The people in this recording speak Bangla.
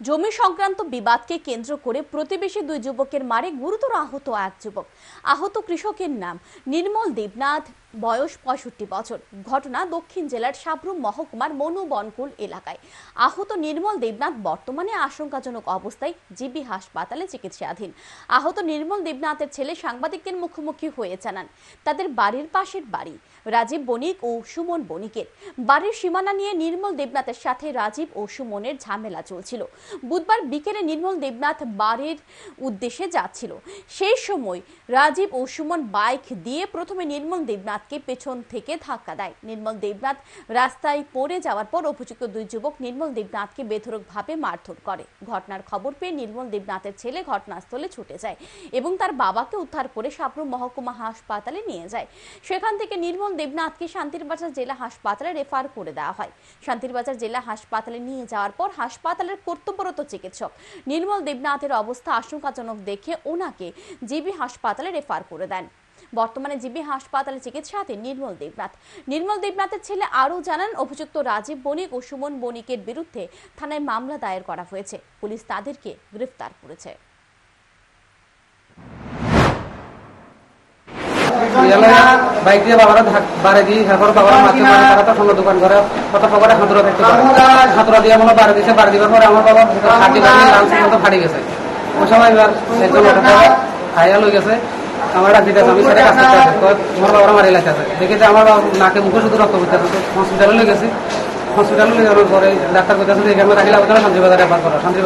জমি সংক্রান্ত বিবাদকে কেন্দ্র করে প্রতিবেশী দুই যুবকের মারে গুরুতর আহত এক যুবক। আহত কৃষকের নাম নির্মল দেবনাথ বয়স পঁয়ষট্টি বছর। ঘটনা দক্ষিণ জেলার সাবরুম মহকুমার মনু বনকুল এলাকায়। আহত নির্মল দেবনাথ বর্তমানে আশঙ্কাজনক অবস্থায় জিবি হাসপাতালে চিকিৎসাধীন। আহত নির্মল দেবনাথের ছেলে সাংবাদিকদের মুখোমুখি হয়ে জানান, তাদের বাড়ির পাশের বাড়ি, রাজীব বণিক ও সুমন বণিকের। বাড়ির সীমানা নিয়ে নির্মল দেবনাথের সাথে রাজীব ও সুমনের ঝামেলা চলছিল। বুধবার বিকেলে নির্মল দেবনাথ বাড়ির উদ্দেশ্যে যাচ্ছিল। সেই সময় রাজীব ও সুমন বাইক দিয়ে প্রথমে নির্মল দেবনাথকে পেছন থেকে ধাক্কা দেয়। নির্মল দেবনাথ রাস্তায় পড়ে যাওয়ার পর অভিযুক্ত দুই যুবক নির্মল দেবনাথকে বেধরকভাবে মারধর করে। ঘটনার খবর পেয়ে নির্মল দেবনাথের ছেলে ঘটনাস্থলে ছুটে যায় এবং তার বাবাকে উদ্ধার করে সাবরুম মহকুমা হাসপাতালে নিয়ে যায়। সেখান থেকে নির্মল দেবনাথকে শান্তিরবাজার জেলা হাসপাতালে রেফার করে দেওয়া হয়। শান্তিরবাজার জেলা হাসপাতালে নিয়ে যাওয়ার পর হাসপাতালের কর্তব্যরত চিকিৎসক নির্মল দেবনাথের অবস্থা আশঙ্কাজনক দেখে ওনাকে জিবি হাসপাতালে রেফার করে দেন। বর্তমানে জিবি হাসপাতালে চিকিৎসাধীন নির্মল দেবনাথ। নির্মল দেবনাথের ছেলে আরও জানান অভিযুক্ত রাজীব বণিক ও সুমন বণিকের বিরুদ্ধে থানায় মামলা দায়ের করা হয়েছে। পুলিশ তাদেরকে গ্রেফতার করেছে। বাইক দিয়ে বাবারা বাড়ি দিয়ে তারপর বাবারা মাকে মারে তারা তখন দোকান ঘরে কত পকেটে হাতুরা থাকতে পারে। হাতুরা দিয়ে আমার বাড়ি দিয়েছে বাড়ি দিবার পরে আমার বাবা বাড়ি লাল ফাড়ি গেছে। ওই সময় এবার একজন লই গেছে। আমার দিতে আমি সেটা কাজ করতে আছে তো আমার বাবারা মারি লাগছে দেখে যে আমার নাকে মুখে শুধু রক্ত করতে আছে। হসপিটালে গেছি। হসপিটালে যাওয়ার ডাক্তার করতে যে এখানে রাখলে আবার শান্তি বাজারে রেফার করো। শান্তি